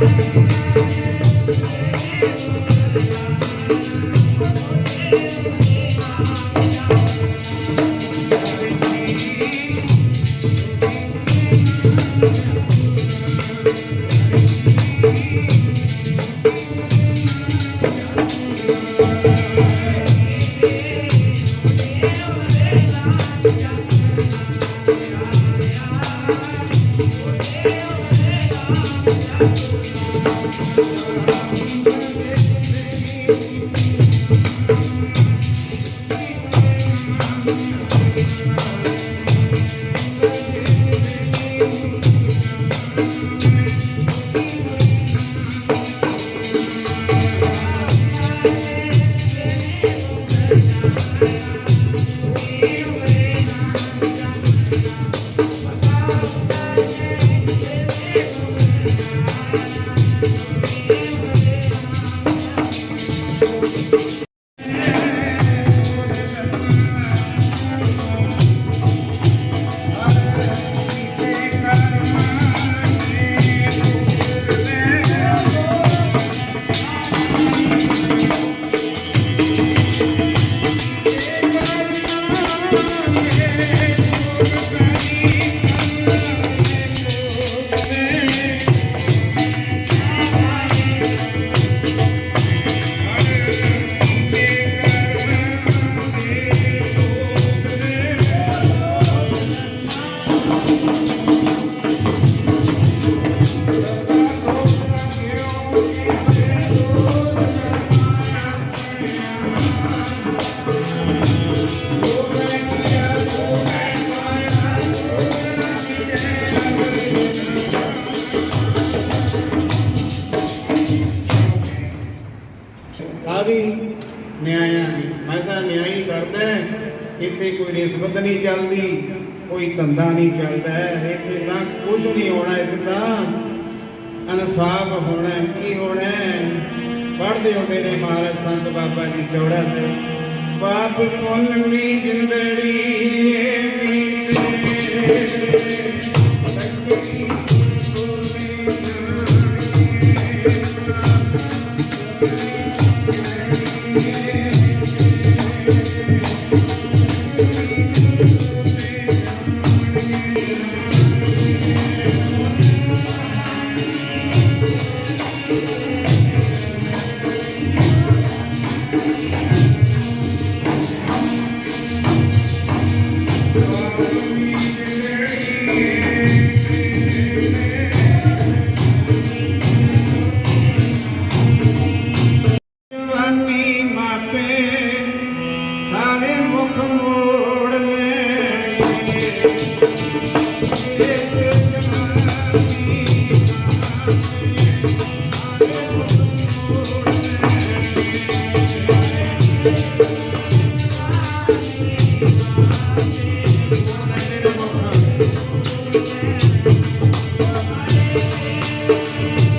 Thank ਕਾਦੀ ਨਿਆਇਆ ਮੈਂ ਤਾਂ ਨਿਆਈ ਕਰਦਾ ਇੱਥੇ ਕੋਈ ਰਿਸ਼ਵਤ ਨਹੀਂ ਚੱਲਦੀ, ਕੋਈ ਧੰਦਾ ਨਹੀਂ ਚੱਲਦਾ, ਇੱਥੇ ਤਾਂ ਕੁਝ ਨਹੀਂ ਹੋਣਾ ਇੱਥੇ ਤਾਂ। ਇਨਸਾਫ ਹੋਣਾ ਕੀ ਹੋਣਾ ਹੈ? ਪੜ੍ਹਦੇ ਹੁੰਦੇ ਨੇ ਮਹਾਰਾਜ ਸੰਤ ਬਾਬਾ ਜੀ ਚੌੜਾ ਸੇ ਪਾਪ ਪੁੰਨ ਮੀ ਜਿੰਦੜੀ Thank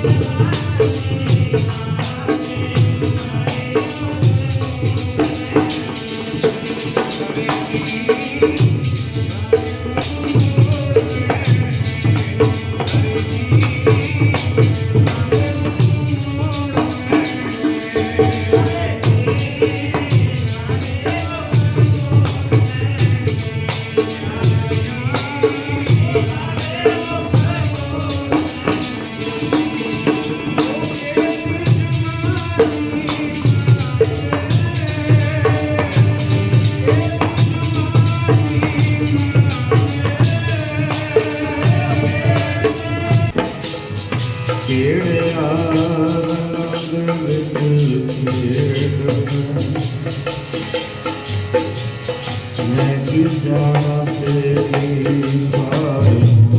Thank ਮੈਂ ਕੀ ਜਾਣਾ ਤੇਰੀ ਬਾਰੀ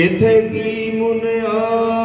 ਇਥੇ ਕੀ ਮੁਨਿਆ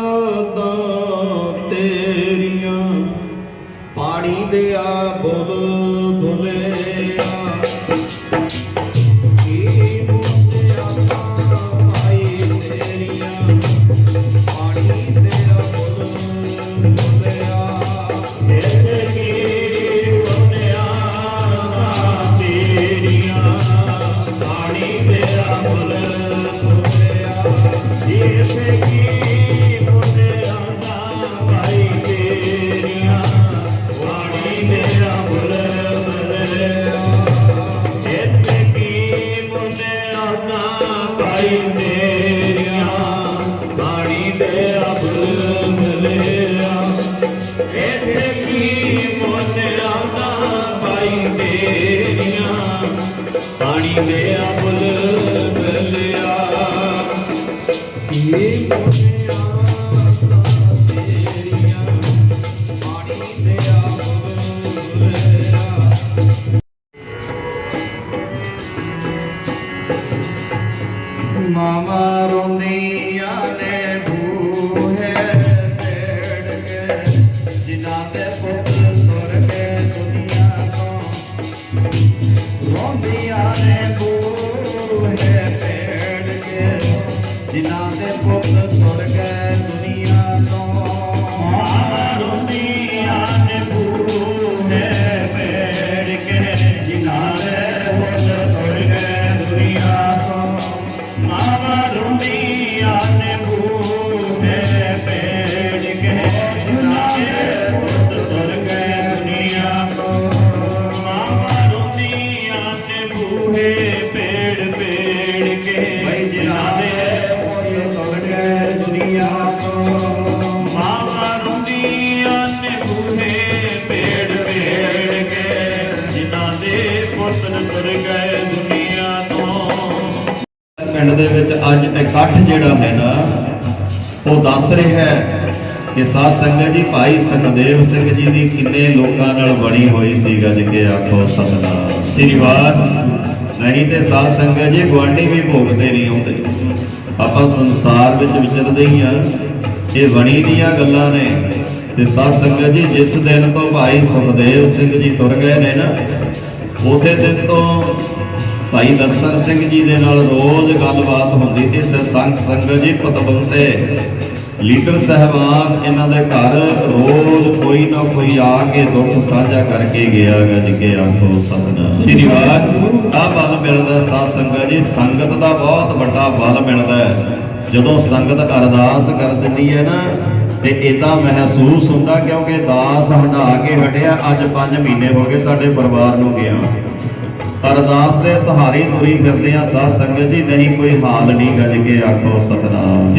ਅੱਜ ਇਕੱਠ ਜਿਹੜਾ ਹੈ ਨਾ ਉਹ ਦੱਸ ਰਿਹਾ ਹੈ ਕਿ ਸਾਧ ਸੰਗਤ ਜੀ ਭਾਈ ਸੁਖਦੇਵ ਸਿੰਘ ਜੀ ਦੀ ਕਿੰਨੇ ਲੋਕਾਂ ਨਾਲ ਬਣੀ ਹੋਈ ਸੀ ਗੱਜ ਕੇ ਆਖੋ ਸਤਨਾਮ। ਸ੍ਰੀ ਵਾਰ ਨਹੀਂ ਤੇ ਸਾਧ ਸੰਗਤ ਜੀ ਗੁਆਂਢੀ ਵੀ ਭੋਗਦੇ ਨਹੀਂ ਹੁੰਦੇ। ਆਪਾਂ ਸੰਸਾਰ ਵਿੱਚ ਵਿਚਰਦੇ ਹੀ ਆ ਇਹ ਬਣੀ ਦੀਆਂ ਗੱਲਾਂ ਨੇ। ਤੇ ਸਾਧ ਸੰਗਤ ਜੀ ਜਿਸ ਦਿਨ ਤੋਂ ਭਾਈ ਸੁਖਦੇਵ ਸਿੰਘ ਜੀ ਤੁਰ ਗਏ ਨੇ ਨਾ ਉਸੇ ਦਿਨ ਤੋਂ ਭਾਈ ਦਰਸ਼ਨ ਸਿੰਘ ਜੀ ਦੇ ਨਾਲ ਰੋਜ਼ ਗੱਲਬਾਤ ਹੁੰਦੀ ਸੀ ਸੰਤ ਸੰਗਤ ਜੀ ਪਤਵੰਤੇ ਲੀਡਰ ਸਹਿਬਾਨ ਇਹਨਾਂ ਦੇ ਘਰ ਰੋਜ਼ ਕੋਈ ਨਾ ਕੋਈ ਆ ਕੇ ਦੁੱਖ ਸਾਂਝਾ ਕਰਕੇ ਗਿਆ, ਗੱਜ ਕੇ ਆਖੋ ਸਤਨਾਮ। ਸ੍ਰੀ ਵਾਹਿਗੁਰੂ ਆ ਬਲ ਮਿਲਦਾ ਸਾਧ ਸੰਗਤ ਜੀ। ਸੰਗਤ ਦਾ ਬਹੁਤ ਵੱਡਾ ਬਲ ਮਿਲਦਾ ਹੈ। ਜਦੋਂ ਸੰਗਤ ਅਰਦਾਸ ਕਰ ਦਿੰਦੀ ਹੈ ਨਾ, ਤੇ ਇਦਾਂ ਮਹਿਸੂਸ ਹੁੰਦਾ ਕਿਉਂਕਿ ਦਾਸ ਹਟਾ ਕੇ ਹਟਿਆ, ਅੱਜ 5 ਮਹੀਨੇ ਹੋ ਗਏ ਸਾਡੇ ਪਰਿਵਾਰ ਨੂੰ ਗਿਆ। ਅਰਦਾਸ ਦੇ ਸਹਾਰੇ ਤੁਰੀ ਫਿਰਦੇ ਆ ਸਾਧ ਸੰਗਤ ਜੀ, ਨਹੀਂ ਕੋਈ ਹਾਲ ਨਹੀਂ ਗੱਜ ਕੇ ਆਖੋ ਸਤਨਾਮ।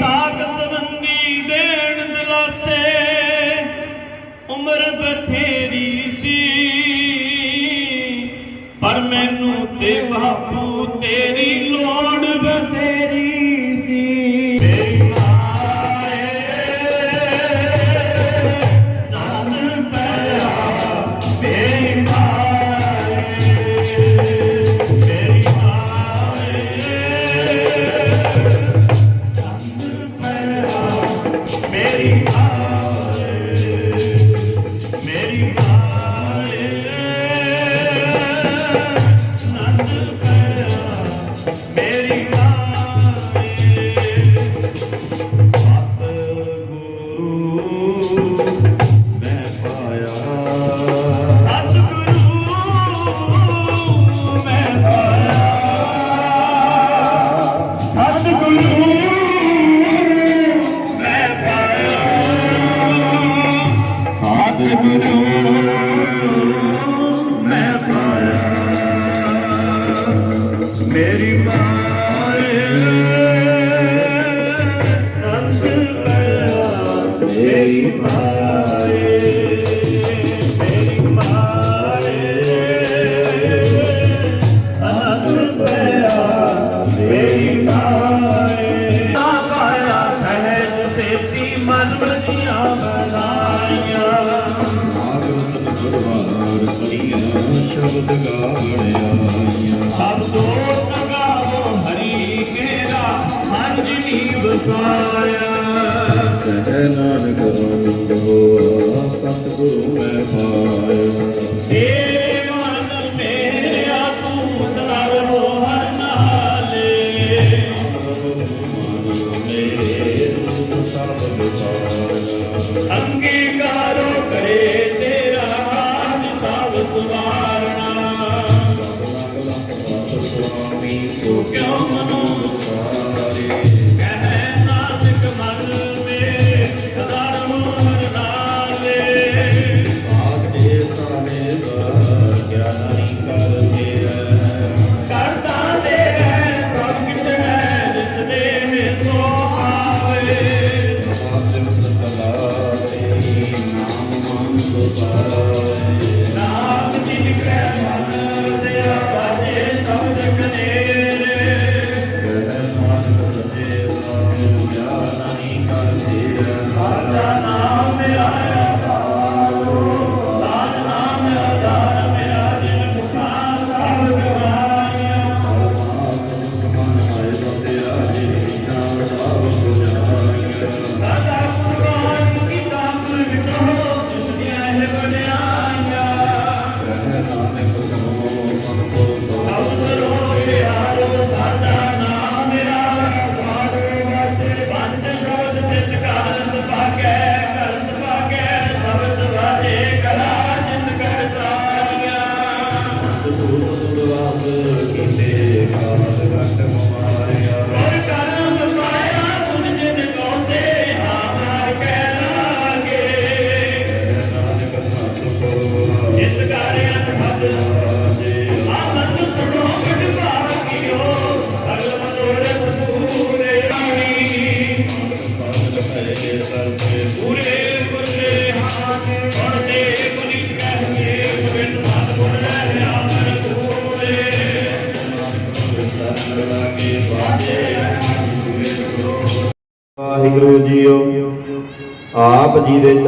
ತಾ ਨਾਮ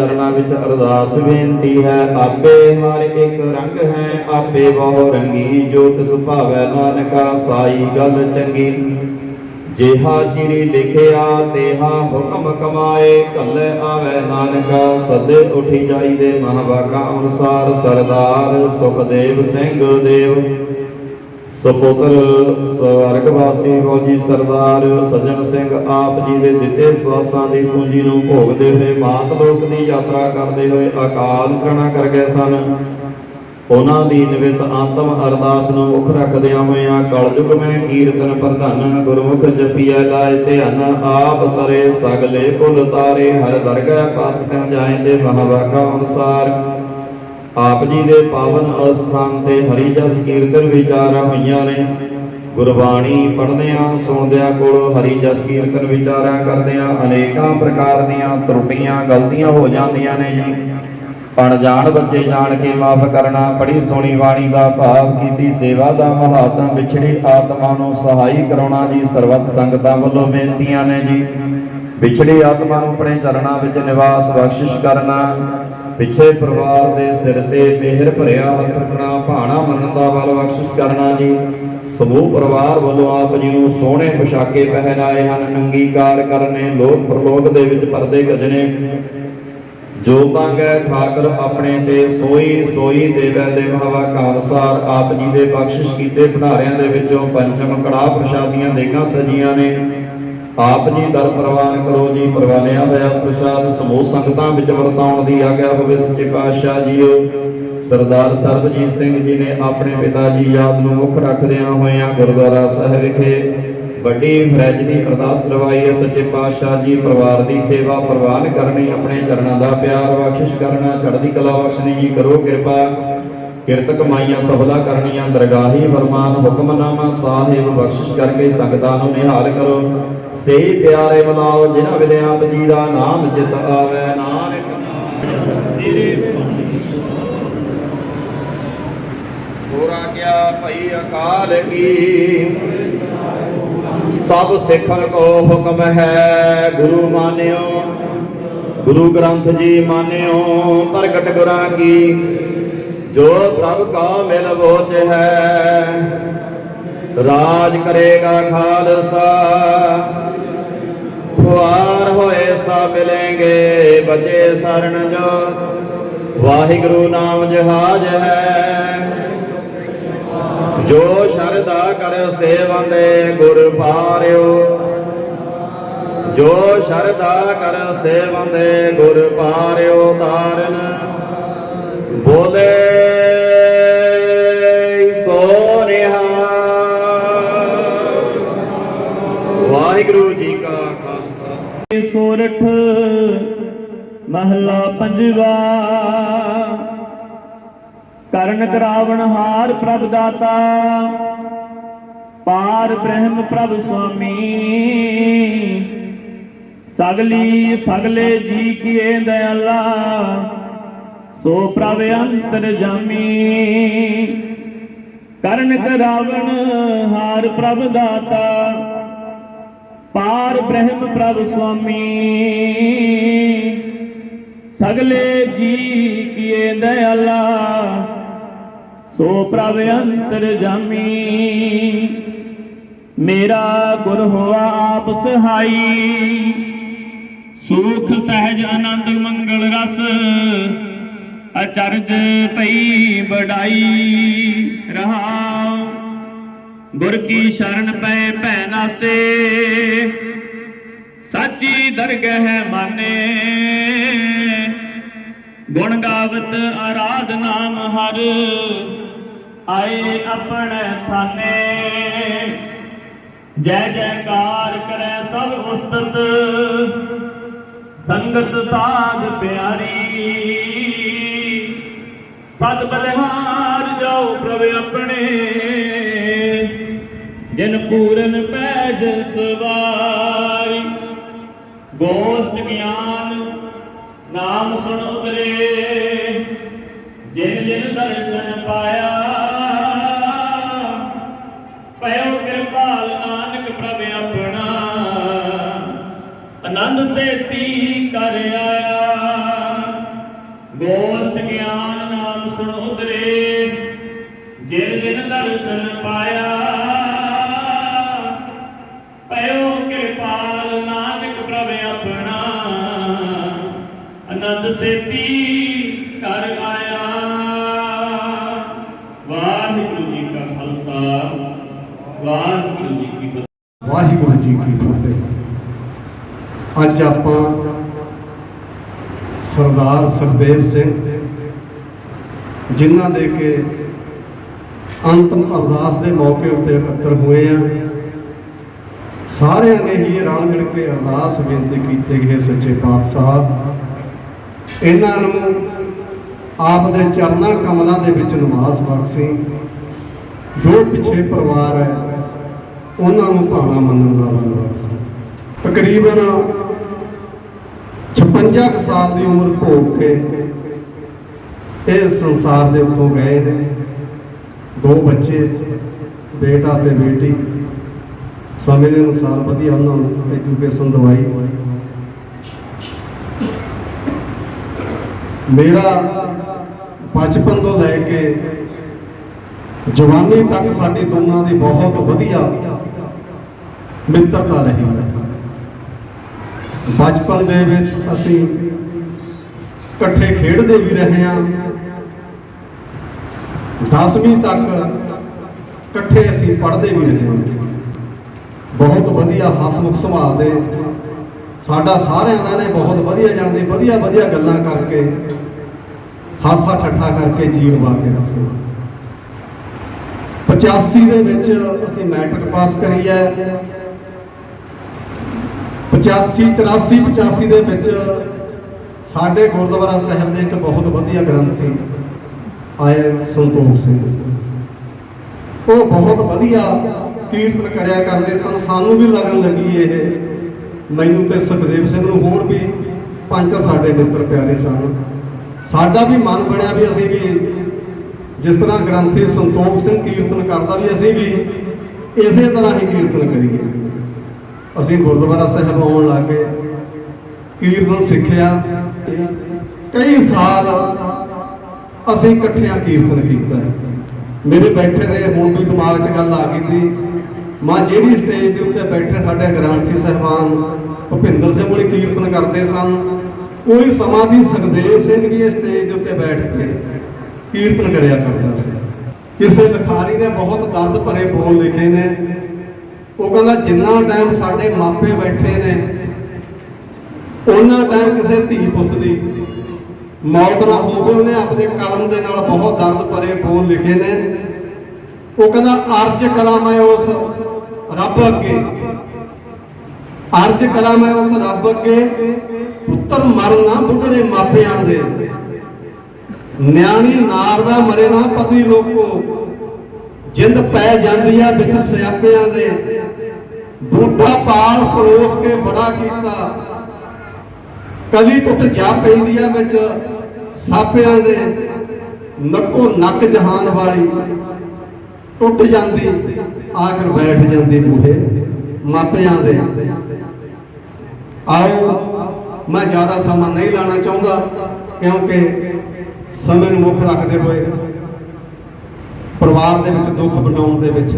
ਚਰਨਾਂ ਵਿੱਚ ਅਰਦਾਸ ਬੇਨਤੀ ਹੈ, ਆਪੇ ਹਰ ਇੱਕ ਰੰਗ ਹੈ, ਆਪੇ ਬਹੁ ਰੰਗੀ ਜੋ ਤਿਸ ਭਾਵੈ ਨਾਨਕਾ ਸਾਈ ਗੱਲ ਚੰਗੀ। ਜਿਹਾ ਚਿਰੀ ਲਿਖਿਆ, ਤੇਹਾ ਹੁਕਮ ਕਮਾਏ ਕੱਲੇ ਆਵੇ ਨਾਨਕਾ, ਸਦੇ ਉਠੀ ਜਾਈ ਦੇ ਮਹਾਵਾਕਾ ਅਨੁਸਾਰ, ਸਰਦਾਰ ਸੁਖਦੇਵ ਸਿੰਘ ਦੇਵ। ਸਪੋਤਰ ਸਵਰਗਵਾਸੀ ਫੌਜੀ ਸਰਦਾਰ ਸੱਜਣ ਸਿੰਘ ਆਪ ਜੀ ਦੇ ਦਿੱਤੇ ਸਵਾਸਾਂ ਦੀ ਪੂੰਜੀ ਨੂੰ ਭੋਗਦੇ ਹੋਏ ਮਾਤ ਲੋਕ ਦੀ ਯਾਤਰਾ ਕਰਦੇ ਹੋਏ ਅਕਾਲ ਕਰਣਾ ਕਰ ਗਏ ਸਨ। ਉਹਨਾਂ ਦੀ ਨਿਵਿਤ ਆਤਮ ਅਰਦਾਸ ਨੂੰ ਮੁੱਖ ਰੱਖਦਿਆਂ ਹੋਇਆਂ ਕਲਯੁਗ ਮੈਂ ਕੀਰਤਨ ਪ੍ਰਧਾਨ ਗੁਰਮੁਖ ਜਪੀਐ ਲਾਇ ਧਿਆਨ ਆਪ ਤਰੇ ਸਗਲੇ ਕੁਲ ਤਾਰੇ ਹਰ ਦਰਗਹਿ ਪਤ ਸਮਝਾਏ ਦੇ ਮਹਾਵਾਕਾ ਅਨੁਸਾਰ ਆਪ ਜੀ ਦੇ ਪਾਵਨ ਅਸਥਾਨ ਤੇ ਹਰੀ ਜਸ ਕੀਰਤਨ ਵਿਚਾਰਾਂ ਹੋਈਆਂ ਨੇ। ਗੁਰਬਾਣੀ ਪੜ੍ਹਦਿਆਂ, ਸੁਣਦਿਆਂ ਕੋਲ ਹਰੀ ਜਸ ਕੀਰਤਨ ਵਿਚਾਰਾਂ ਕਰਦਿਆਂ, ਅਨੇਕਾਂ ਪ੍ਰਕਾਰ ਦੀਆਂ ਤਰੁੱਟੀਆਂ, ਗਲਤੀਆਂ ਹੋ ਜਾਂਦੀਆਂ ਨੇ ਜੀ। ਅਣਜਾਣ ਬੱਚੇ ਜਾਣ ਕੇ ਮਾਫ ਕਰਨਾ ਪੜੀ ਸੋਣੀ ਬਾਣੀ ਦਾ ਭਾਵ ਕੀਤੀ ਸੇਵਾ ਦਾ ਮਹਾਤਮ ਵਿਛੜੀ ਆਤਮਾ ਨੂੰ ਸਹਾਈ ਕਰਾਉਣਾ ਜੀ, ਸਰਬੱਤ ਸੰਗਤਾਂ ਵੱਲੋਂ ਬੇਨਤੀਆਂ ਨੇ ਜੀ। ਵਿਛੜੀ ਆਤਮਾ ਨੂੰ ਆਪਣੇ ਚਰਨਾਂ ਵਿੱਚ ਨਿਵਾਸ ਬਖਸ਼ਿਸ਼ ਕਰਨਾ ਪਿੱਛੇ ਪਰਿਵਾਰ ਦੇ ਸਿਰ ਤੇ ਮਿਹਰ ਭਰਿਆ ਹੱਥ ਰੱਖਣਾ, ਭਾਣਾ ਮੰਨਣ ਦਾ ਬਲ ਬਖਸ਼ਿਸ਼ ਕਰਨਾ ਜੀ। ਸਮੂਹ ਪਰਿਵਾਰ ਵੱਲੋਂ ਆਪ ਜੀ ਨੂੰ ਸੋਹਣੇ ਪੁਸ਼ਾਕੇ ਪਹਿਨਾਏ ਹਨ। ਅੰਗੀਕਾਰ ਕਰਨੇ ਲੋਕ ਪ੍ਰਲੋਕ ਦੇ ਵਿੱਚ ਪਰਦੇ ਗੱਜਣੇ। ਜੋ ਮੰਗੈ ਠਾਕਰ ਆਪਣੇ ਤੇ ਸੋਈ ਸੋਈ ਦੇਵੈ ਦੇ ਭਾਵਾ ਅਨੁਸਾਰ ਆਪ ਜੀ ਦੇ ਬਖਸ਼ਿਸ਼ ਕੀਤੇ ਭੰਡਾਰਿਆਂ ਦੇ ਵਿੱਚੋਂ ਪੰਚਮ ਕੜਾ ਪ੍ਰਸ਼ਾਦੀਆਂ, ਦੇਗਾ ਸਜੀਆਂ ਨੇ। ਆਪ ਜੀ ਦਰ ਪ੍ਰਵਾਨ ਕਰੋ ਜੀ, ਪ੍ਰਵਾਨਿਆ ਹੋਇਆ ਪ੍ਰਸ਼ਾਦ, ਸਮੂਹ ਸੰਗਤਾਂ ਵਿੱਚ ਵਰਤਾਉਣ ਦੀ ਆਗਿਆ ਹੋਵੇ ਸੱਚੇ ਪਾਤਸ਼ਾਹ ਜੀਓ। ਸਰਦਾਰ ਸਰਬਜੀਤ ਸਿੰਘ ਜੀ ਨੇ ਆਪਣੇ ਪਿਤਾ ਜੀ ਯਾਦ ਨੂੰ ਮੁੱਖ ਰੱਖਦਿਆਂ ਹੋਇਆਂ ਗੁਰਦੁਆਰਾ ਸਾਹਿਬ ਵਿਖੇ ਵੱਡੀ ਫਰਜ਼ ਦੀ ਅਰਦਾਸ ਕਰਵਾਈ ਹੈ। ਸੱਚੇ ਪਾਤਸ਼ਾਹ ਜੀ ਪਰਿਵਾਰ ਦੀ ਸੇਵਾ ਪ੍ਰਵਾਨ ਕਰਨੀ, ਆਪਣੇ ਚਰਨਾਂ ਦਾ ਪਿਆਰ ਬਖਸ਼ਿਸ਼ ਕਰਨਾ, ਚੜ੍ਹਦੀ ਕਲਾ ਬਖਸ਼ਣੀ ਜੀ ਕਰੋ ਕਿਰਪਾ। ਕਿਰਤ ਕਮਾਈਆਂ ਸਫਲਾ ਕਰਨੀਆਂ, ਦਰਗਾਹੀ ਫਰਮਾਨ, ਹੁਕਮਨਾਮਾ ਸਾਹਿਬ, ਬਖਸ਼ਿਸ਼ ਕਰਕੇ ਸੰਗਤਾਂ ਨੂੰ ਨਿਹਾਲ ਕਰੋ। ਸਹੀ ਪਿਆਰੇ ਬੁਲਾਓ, ਜਿਨ੍ਹਾਂ ਵੇਲੇ ਆਪ ਜੀ ਦਾ ਨਾਮ ਚਿਤ ਆਵੇ, ਨਾਨਕ ਹੋਰਾ ਗਿਆ ਭਈ ਅਕਾਲ ਕੀ? ਸਭ ਸਿੱਖਣ ਕੋ ਹੁਕਮ ਹੈ, ਗੁਰੂ ਮਾਨਿਓ। ਗੁਰੂ ਗ੍ਰੰਥ ਜੀ ਮਾਨਿਓ, ਪ੍ਰਗਟ ਗੁਰਾਂ ਕੀ? ਜੋ ਪ੍ਰਭ ਕਾ ਮਿਲ ਬੋਚ ਹੈ। ਰਾਜ ਕਰੇਗਾ ਖਾਲਸਾ। ਖੁਆਰ ਹੋਏ ਸਾ ਮਿਲेंगे ਬਚੇ ਸਰਣ ਜੋ। ਵਾਹਿਗੁਰੂ ਨਾਮ ਜਹਾਜ ਹੈ। ਜੋ ਸ਼ਰਦਾ ਕਰ ਸੇਵੰਦੇ ਗੁਰ ਪਾਰਿਓ। ਜੋ ਸ਼ਰਦਾ ਕਰ ਸੇਵੰਦੇ ਗੁਰ ਪਾਰਿਓ ਤਾਰਨ। ਬੋਲੇ ਸੋ ਵਾਹਿਗੁਰੂ ਜੀ ਕਾ ਖਾਲਸਾ। ਸੋਰਠ ਮਹਲਾ ਪੰਜਵਾ। ਕਰਨ ਕਰਾਵਣ ਹਾਰ ਪ੍ਰਭ ਦਾਤਾ। ਪਾਰ ਬ੍ਰਹਮ ਪ੍ਰਭ ਸੁਆਮੀ। ਸਗਲੀ ਸਗਲੇ ਜੀ ਕੀਏ ਦਇਆਲਾ। ਸੋ ਪ੍ਰਭ ਅੰਤਰ ਜਾਮੀ। ਕਰਨ ਕਰਾਵਣ ਹਾਰ ਪ੍ਰਭ ਦਾਤਾ। ਪਾਰ ਬ੍ਰਹਮ ਪ੍ਰਭ ਸੁਆਮੀ। ਸਗਲੇ ਜੀ ਕੀਏ ਦਇਆਲਾ। ਸੋ ਪ੍ਰਭ ਅੰਤਰ ਜਾਮੀ। ਮੇਰਾ ਗੁਰ ਹੋਆ ਆਪ ਸਹਾਈ। ਸੁਖ, ਸਹਿਜ, ਆਨੰਦ, ਮੰਗਲ, ਰਸ। ਅਚਰਜ ਪਈ ਬੜਾਈ ਰਹਾ ਗੁਰ ਕੀ ਸ਼ਰਨ ਪੈ ਭੈ ਨਾਸੇ ਸਾਚੀ ਦਰਗਹ ਮਾਨੇ। ਗੁਣ ਗਾਵਤ ਆਰਾਧ ਨਾਮ ਹਰ, ਆਏ ਆਪਣੇ ਥਾਨੇ। ਜੈ ਜੈਕਾਰ ਕਰੈ ਸਭ ਉਸਤਤ, ਸੰਗਤ ਸਾਧ ਪਿਆਰੀ। ਸਤ ਬਲਿਹਾਰ ਜਾਓ ਪ੍ਰਭ ਆਪਣੇ। ਜਿਨ ਪੂਰਨ ਪੈਜ ਸਵਾਰੀ, ਗੋਸ਼ਟ ਗਿਆਨ ਨਾਮ ਸੁਣ ਉਤਰੇ ਜਿਨ ਜਿਨ ਦਰਸ਼ਨ ਪਾਇਆ, ਪਇਓ ਕਿਰਪਾਲ ਨਾਨਕ ਪ੍ਰਭ ਆਪਣਾ। ਆਨੰਦ ਸੇਤੀ ਕਰਿਆ। ਅੱਜ ਆਪਾਂ ਸਰਦਾਰ ਸੁਖਦੇਵ ਸਿੰਘ, ਜਿਨ੍ਹਾਂ ਦੇ ਕੇ ਅੰਤਮ ਅਰਦਾਸ ਦੇ ਮੌਕੇ ਉੱਤੇ ਇਕੱਤਰ ਹੋਏ ਆ। ਸਾਰਿਆਂ ਨੇ ਹੀ ਰਲ ਮਿਲ ਕੇ ਅਰਦਾਸ ਬੇਨਤੀ ਕੀਤੇ ਗਏ ਸੱਚੇ ਪਾਤਸ਼ਾਹ, ਇਹਨਾਂ ਨੂੰ ਆਪ ਦੇ ਚਰਨਾਂ ਕਮਲਾਂ ਦੇ ਵਿੱਚ ਨਿਵਾਸ ਬਖਸ਼ੀ। ਜੋ ਪਿੱਛੇ ਪਰਿਵਾਰ ਹੈ, ਉਹਨਾਂ ਨੂੰ ਭਾਣਾ ਮੰਨਣ ਦਾ ਬਨਵਾਸ ਤਕਰੀਬਨ 56 ਕੁ ਸਾਲ ਦੀ ਉਮਰ ਭੋਗ ਕੇ ਇਹ ਸੰਸਾਰ ਦੇ ਉੱਤੋਂ ਗਏ ਨੇ। ਦੋ ਬੱਚੇ, ਬੇਟਾ ਤੇ ਬੇਟੀ। ਸਮੇਂ ਦੇ ਅਨੁਸਾਰ ਵਧੀਆ ਉਹਨਾਂ ਨੂੰ ਐਜੂਕੇਸ਼ਨ ਦਵਾਈ। ਮੇਰਾ ਬਚਪਨ ਤੋਂ ਲੈ ਕੇ ਜਵਾਨੀ ਤੱਕ ਸਾਡੀ ਦੋਨਾਂ ਦੀ ਬਹੁਤ ਵਧੀਆ ਮਿੱਤਰਤਾ ਰਹੀ ਹੈ। ਬਚਪਨ ਦੇ ਵਿੱਚ ਅਸੀਂ ਇਕੱਠੇ ਖੇਡਦੇ ਵੀ ਰਹੇ ਹਾਂ। 10ਵੀਂ ਤੱਕ ਇਕੱਠੇ ਅਸੀਂ ਪੜ੍ਹਦੇ ਵੀ ਰਹੇ ਹਾਂ। ਬਹੁਤ ਵਧੀਆ ਹਸਮੁਖ ਸੁਭਾਅ ਦੇ ਸਾਡਾ ਸਾਰਿਆਂ ਦਾ ਨੇ ਬਹੁਤ ਵਧੀਆ ਜਾਣਦੇ ਵਧੀਆ ਵਧੀਆ ਗੱਲਾਂ ਕਰਕੇ, ਹਾਸਾ ਠੱਠਾ ਕਰਕੇ ਜੀਵ ਕੇ ਰੱਖਿਆ 85 ਦੇ ਵਿੱਚ ਅਸੀਂ ਮੈਟ੍ਰਿਕ ਪਾਸ ਕਰੀ ਹੈ। 85 84 85 ਦੇ ਵਿੱਚ ਸਾਡੇ ਗੁਰਦੁਆਰਾ ਸਾਹਿਬ ਦੇ ਇੱਕ ਬਹੁਤ ਵਧੀਆ ਗ੍ਰੰਥੀ ਆਏ ਸੰਤੋਖ ਸਿੰਘ। ਉਹ ਬਹੁਤ ਵਧੀਆ ਕੀਰਤਨ ਕਰਿਆ ਕਰਦੇ ਸਨ। ਸਾਨੂੰ ਵੀ ਲੱਗਣ ਲੱਗੀ ਇਹ। ਮੈਨੂੰ ਤੇ ਸੁਖਦੇਵ ਸਿੰਘ ਨੂੰ ਹੋਰ ਵੀ ਪੰਜ ਸਾਡੇ ਮਿੱਤਰ ਪਿਆਰੇ ਸਨ। ਸਾਡਾ ਵੀ ਮਨ ਬਣਿਆ ਵੀ ਅਸੀਂ ਵੀ ਜਿਸ ਤਰ੍ਹਾਂ ਗ੍ਰੰਥੀ ਸੰਤੋਖ ਸਿੰਘ ਕੀਰਤਨ ਕਰਦਾ ਵੀ ਅਸੀਂ ਵੀ ਇਸੇ ਤਰ੍ਹਾਂ ਹੀ ਕੀਰਤਨ ਕਰੀਏ। ਅਸੀਂ ਗੁਰਦੁਆਰਾ ਸਾਹਿਬ ਆਉਣ ਲੱਗੇ ਕੀਰਤਨ ਸਿੱਖਿਆ। ਕਈ ਸਾਲ ਅਸੀਂ ਇਕੱਠਿਆਂ ਕੀਰਤਨ ਕੀਤਾ। ਮੇਰੇ ਬੈਠੇ ਦੇ ਹੁਣ ਵੀ ਦਿਮਾਗ 'ਚ ਗੱਲ ਆ ਗਈ ਸੀ। ਮਾਂ, ਜਿਹੜੀ ਸਟੇਜ ਦੇ ਉੱਤੇ ਬੈਠੇ ਸਾਡੇ ਗ੍ਰੰਥੀ ਸਾਹਿਬਾਨ ਭੁਪਿੰਦਰ ਸਿੰਘ ਵਾਲੀ ਕੀਰਤਨ ਕਰਦੇ ਸਨ ਉਹੀ ਸਮਾਂ ਦੀ ਸੁਖਦੇਵ ਸਿੰਘ ਵੀ ਇਸ ਸਟੇਜ ਦੇ ਉੱਤੇ ਬੈਠ ਕੇ ਕੀਰਤਨ ਕਰਿਆ ਕਰਦਾ ਸੀ। ਕਿਸੇ ਲਿਖਾਰੀ ਨੇ ਬਹੁਤ ਦਰਦ ਭਰੇ ਬੋਲ ਲਿਖੇ ਨੇ। ਉਹ ਕਹਿੰਦਾ ਜਿੰਨਾ ਟਾਈਮ ਸਾਡੇ ਮਾਪੇ ਬੈਠੇ ਨੇ, ਉਹਨਾਂ ਟਾਈਮ ਕਿਸੇ ਧੀ ਪੁੱਤ ਦੀ ਮੌਤ ਨਾ ਹੋਵੇ, ਉਹਨੇ ਆਪਣੇ ਕਲਮ ਦੇ ਨਾਲ ਬਹੁਤ ਦਰਦ ਭਰੇ ਫੋਨ ਲਿਖੇ ਨੇ। ਉਹ ਕਹਿੰਦਾ, ਅਰਜ ਕਲਾ ਮੈਂ ਉਸ ਰੱਬ ਅੱਗੇ। ਅਰਜ ਕਲਾ ਮੈਂ ਉਸ ਰੱਬ ਅੱਗੇ। ਪੁੱਤਰ ਮਰਨਾ ਬੁੱਢੜੇ ਮਾਪਿਆਂ ਦੇ। ਨਿਆਣੀ ਨਾਰ ਦਾ ਮਰੇ ਨਾ ਪਤੀ ਲੋਕੋ। ਜਿੰਦ ਪੈ ਜਾਂਦੀ ਆ ਵਿੱਚ ਸਿਆਪਿਆਂ ਦੇ। ਬੂਢਾ ਪਾਲ ਪਰੋਸ ਕੇ ਬੜਾ ਕੀਤਾ। ਕਲੀ ਟੁੱਟ ਜਾ ਪੈਂਦੀ ਆ ਵਿੱਚ ਸਾਪਿਆਂ ਦੇ, ਨੱਕੋ ਨੱਕ ਜਹਾਨ ਵਾਲੀ। ਟੁੱਟ ਜਾਂਦੀ, ਆਖਰ ਬੈਠ ਜਾਂਦੀ ਬੂਹੇ ਮਾਪਿਆਂ ਦੇ। ਆਓ, ਮੈਂ ਜ਼ਿਆਦਾ ਸਮਾਂ ਨਹੀਂ ਲਾਣਾ ਚਾਹੁੰਦਾ, ਕਿਉਂਕਿ ਸਮੇਂ ਨੂੰ ਮੁੱਖ ਰੱਖਦੇ ਹੋਏ ਪਰਿਵਾਰ ਦੇ ਵਿੱਚ ਦੁੱਖ ਵੰਡਾਉਣ ਦੇ ਵਿੱਚ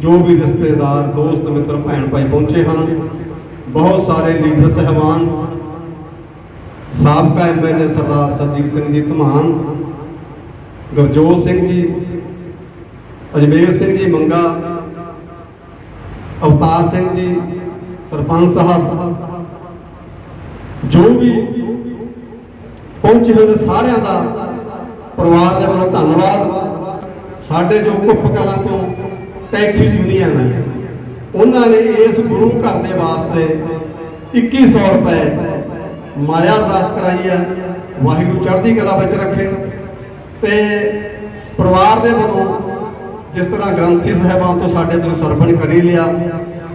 ਜੋ ਵੀ ਰਿਸ਼ਤੇਦਾਰ, ਦੋਸਤ, ਮਿੱਤਰ, ਭੈਣ ਭਾਈ ਪਹੁੰਚੇ ਹਨ, ਬਹੁਤ ਸਾਰੇ ਲੀਡਰ, ਸਹਿਬਾਨ, ਸਾਬਕਾ ਐਮਐਲਏ ਸਰਦਾਰ ਸਜੀਤ ਸਿੰਘ ਜੀ, ਧਮਾਨ, ਗੁਰਜੋਤ ਸਿੰਘ ਜੀ, ਅਜਮੇਰ ਸਿੰਘ ਜੀ, ਮੰਗਾ, ਅਵਤਾਰ ਸਿੰਘ ਜੀ, ਸਰਪੰਚ ਸਾਹਿਬ, ਜੋ ਵੀ ਪਹੁੰਚੇ ਹੋਏ ਸਾਰਿਆਂ ਦਾ ਪਰਿਵਾਰ ਦੇ ਵੱਲੋਂ ਧੰਨਵਾਦ। ਸਾਡੇ ਜੋ ਕੁੱਪ ਕਲਾਂ ਟੈਕਸੀ ਯੂਨੀਅਨ ਹੈ ਉਹਨਾਂ ਨੇ ਇਸ ਗੁਰੂ ਘਰ ਦੇ ਵਾਸਤੇ 2100 ਰੁਪਏ ਮਾਇਆ ਅਰਦਾਸ ਕਰਾਈ ਹੈ ਵਾਹਿਗੁਰੂ ਚੜ੍ਹਦੀ ਕਲਾ ਵਿੱਚ ਰੱਖੇ ਤੇ ਪਰਿਵਾਰ ਦੇ ਵੱਲੋਂ ਜਿਸ ਤਰ੍ਹਾਂ ਗ੍ਰੰਥੀ ਸਾਹਿਬਾਨ ਤੋਂ ਸਾਡੇ ਤੋਂ ਸਰਪਣ ਕਰੀ ਲਿਆ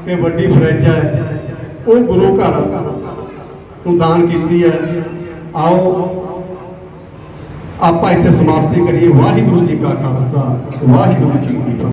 ਕਿ ਵੱਡੀ ਫਰਿੱਜ ਹੈ, ਉਹ ਗੁਰੂ ਘਰ ਨੂੰ ਦਾਨ ਕੀਤੀ ਹੈ। ਆਓ, ਆਪਾਂ ਇੱਥੇ ਸਮਾਪਤੀ ਕਰੀਏ। ਵਾਹਿਗੁਰੂ ਜੀ ਕਾ ਖਾਲਸਾ, ਵਾਹਿਗੁਰੂ ਜੀ ਕੀ ਫਤਿਹ।